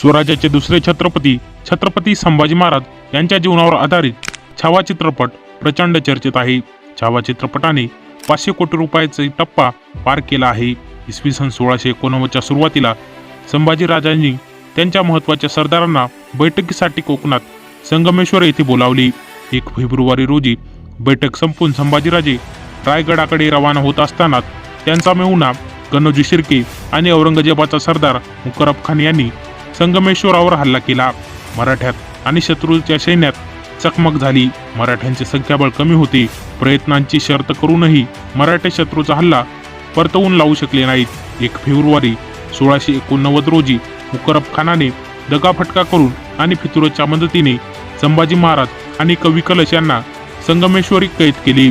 स्वराज्याचे दुसरे छत्रपती छत्रपती संभाजी महाराज यांच्या जीवनावर आधारित छावा चित्रपट प्रचंड चर्चेत आहे. छावा चित्रपटाने पाचशे कोटी रुपयाचा टप्पा पार केला आहे. इसवी सन सोळाशे एकोणनव्वदच्या सुरुवातीला संभाजीराजांनी त्यांच्या महत्त्वाच्या सरदारांना बैठकीसाठी कोकणात संगमेश्वर येथे बोलावली. एक फेब्रुवारी रोजी बैठक संपून संभाजीराजे रायगडाकडे रवाना होत असताना त्यांचा मेहुणा कनोजी शिर्के आणि औरंगजेबाचा सरदार मुकरब खान यांनी संगमेश्वरावर हल्ला केला. मराठ्यात आणि शत्रूच्या सैन्यात चकमक झाली. मराठ्यांचे संख्याबळ कमी होते. प्रयत्नांची शर्त करूनही मराठे शत्रूचा हल्ला परतवून लावू शकले नाहीत. एक फेब्रुवारी सोळाशे एकोणनव्वद रोजी मुकरब खानाने दगाफटका करून आणि फितुरच्या मदतीने संभाजी महाराज आणि कवी कलश यांना संगमेश्वरी कैद केली.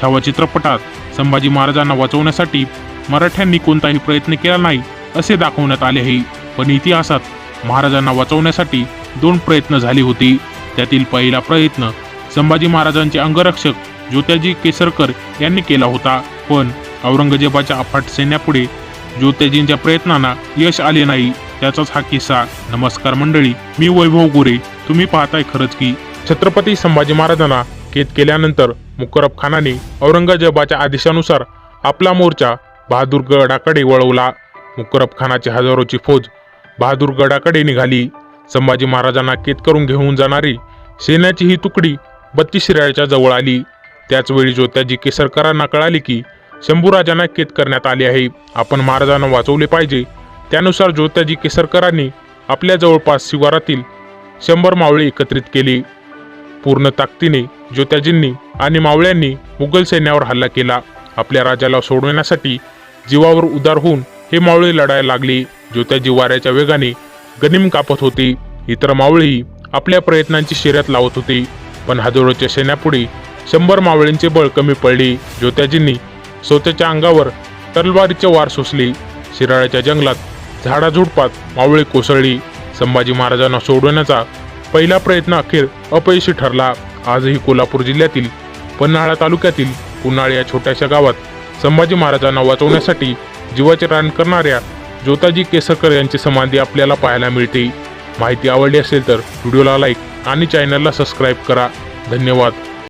छावा चित्रपटात संभाजी महाराजांना वाचवण्यासाठी मराठ्यांनी कोणताही प्रयत्न केला नाही असे दाखवण्यात आले आहे. पण इतिहासात महाराजांना वाचवण्यासाठी दोन प्रयत्न झाले होते. त्यातील पहिला प्रयत्न संभाजी महाराजांचे अंगरक्षक ज्योत्याजी केसरकर यांनी केला होता. पण औरंगजेबाच्या अफाट सैन्यापुढे ज्योत्याजींच्या प्रयत्नांना यश आले नाही. त्याचाच हा किस्सा. नमस्कार मंडळी मी वैभव गोरे. तुम्ही पाहताय खरंच की छत्रपती संभाजी महाराजांना कैद केल्यानंतर मुकरब खानाने औरंगजेबाच्या आदेशानुसार आपला मोर्चा बहादूरगडाकडे वळवला. मुकरब खानाची हजारोची फौज बहादूरगडाकडे निघाली. संभाजी महाराजांना कैद करून घेऊन जाणारी सेनाची ही तुकडी बत्तीस शिराळ्याच्या जवळ आली. त्याचवेळी जोत्याजी ज्योत्याजी केसरकरांना कळाले की शंभूराजांना कैद करण्यात आले आहे. आपण महाराजांना वाचवले पाहिजे. त्यानुसार ज्योत्याजी केसरकरांनी आपल्या जवळपास शिवारातील शंभर मावळे एकत्रित केली. पूर्ण ताकदीने ज्योत्याजींनी आणि मावळ्यांनी मुघल सैन्यावर हल्ला केला. आपल्या राजाला सोडवण्यासाठी जीवावर उदार होऊन हे मावळे लढायला लागले. ज्योत्याजी वाऱ्याच्या वेगाने गनिम कापत होती. इतर मावळी आपल्या प्रयत्नांची शर्यत लावत होती. पण हजारोच्या सैन्यापुढे शंभर मावळींचे बळ कमी पडले. ज्योत्याजींनी स्वतःच्या अंगावर तलवारीचे वार सोसले. शिराळ्याच्या जंगलात झाडाझुडपात मावळी कोसळली. संभाजी महाराजांना सोडवण्याचा पहिला प्रयत्न अखेर अपयशी ठरला. आजही कोल्हापूर जिल्ह्यातील पन्हाळा तालुक्यातील कुनाळ या छोट्याशा गावात संभाजी महाराजांना वाचवण्यासाठी जीवाचे रान करणाऱ्या ज्योताजी केसरकर यांची समाधी आपल्याला पाहायला मिळते. माहिती आवडली असेल तर व्हिडिओला लाईक आणि चॅनलला सबस्क्राईब करा. धन्यवाद.